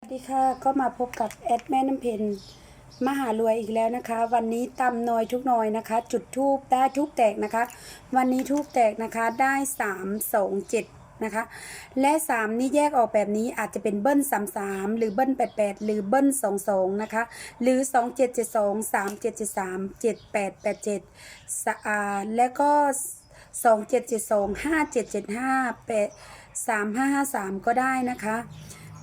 สวัสดีค่ะก็มาพบกับแอดแม่น้ำเพนมหารวยอีกแล้วนะคะ วันนี้ตำน้อยทุกน้อยนะคะ จุดทูบได้ทูบแตกนะคะ วันนี้ทูบแตกนะคะได้สามสองเจ็ดนะคะ และสามนี่แยกออกแบบนี้อาจจะเป็นเบิ้ลสามสามหรือเบิ้ลแปดแปดหรือเบิ้ลสองสองนะคะ หรือสองเจ็ดเจ็ดสองสามเจ็ดเจ็ดสามเจ็ดแปดแปดเจ็ดอ่าแล้วก็สองเจ็ดเจ็ดส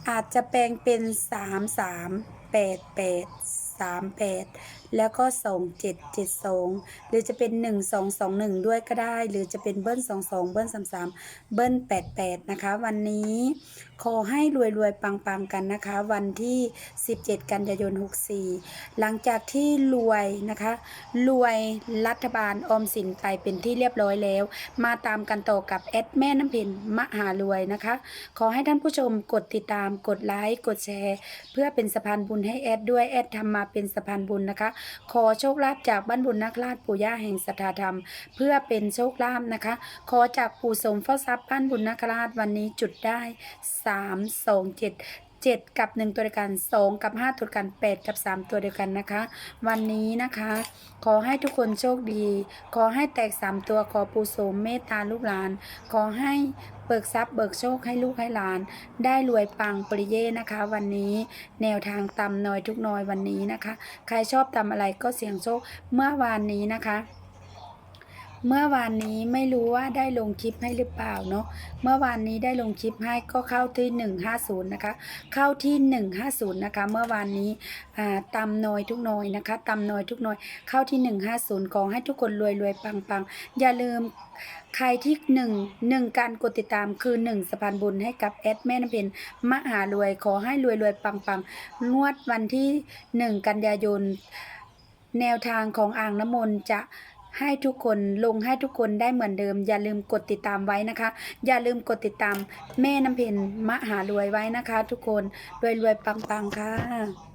อาเจ็ดเจ็ดห้าแปดสามสามเจ็ด้นะคะอาจจะแปลแล้วก็ 2 7 7 2 หรือจะเป็น 1 2 2 1 ด้วยก็ได้ หรือจะเป็นเบิ้ล2 2 เบิ้ล3 3 เบิ้ล8 8 นะคะ วันนี้ขอให้รวยรวยๆ ปังๆ กันนะคะ วันที่ 17 กันยายน 64 หลังจากที่รวยนะคะ รวยรัฐบาลออมสินไปเป็นที่เรียบร้อยแล้ว มาตามกันต่อกับแอดแม่น้ำเพนมหารวยนะคะ ขอให้ท่านผู้ชมกดติดตามกดไลค์ กดแชร์ เพื่อเป็นสะพานบุญให้แอดด้วยแอดทำมาเป็นสะพานบุญนะคะขอโชคลาภจากบ้านบุญนักลาดปู่ย่าแห่งสัทธาธรรม เพื่อเป็นโชคลาภนะคะ ขอจากปู่สมเฝ้าทรัพย์บ้านบุญนักลาดวันนี้จุดได้สาม สองเจ็ดกับหนึ่งตัวเดียวกันสองกับห้าตัวเดียวกันแปดกับสามตัวเดียวกันนะคะ วันนี้นะคะ ขอให้ทุกคนโชคดี ขอให้แตกสามตัวขอปูโสมเมตตาลูกหลาน ขอให้เบิกทรัพย์เบิกโชคให้ลูกให้หลาน ได้รวยปังปริเย่นะคะ วันนี้แนวทางตำน้อยทุกน้อยวันนี้นะคะ ใครชอบตำอะไรก็เสี่ยงโชคเมื่อวานนี้นะคะ เมื่อวานนี้ไม่รู้ว่าได้ลงคลิปให้หรือเปล่าเนาะ เมื่อวานนี้ได้ลงคลิปให้ก็เข้าที่ 150 นะคะ เข้าที่ 150 นะคะ เมื่อวานนี้อ่าตำน้อยทุกน้อยนะคะตำน้อยทุกน้อย เข้าที่ 150ขอให้ทุกคนรวยรวยปังปังอย่าลืมใครที่หนึ่งหนึ่งการกดติดตามคือหนึ่งสะพานบุญให้กับแอดแม่น้ำเพนมหารวยขอให้รวยรวยปังปังงวดวันที่หนึ่งกันยายน แนวทางของอ่างน้ำมนต์จะ ให้ทุกคนลงให้ทุกคนได้เหมือนเดิม อย่าลืมกดติดตามไว้นะคะ อย่าลืมกดติดตามแม่น้ำเพนมหารวยไว้นะคะ ทุกคนรวยรวยปังปังค่ะ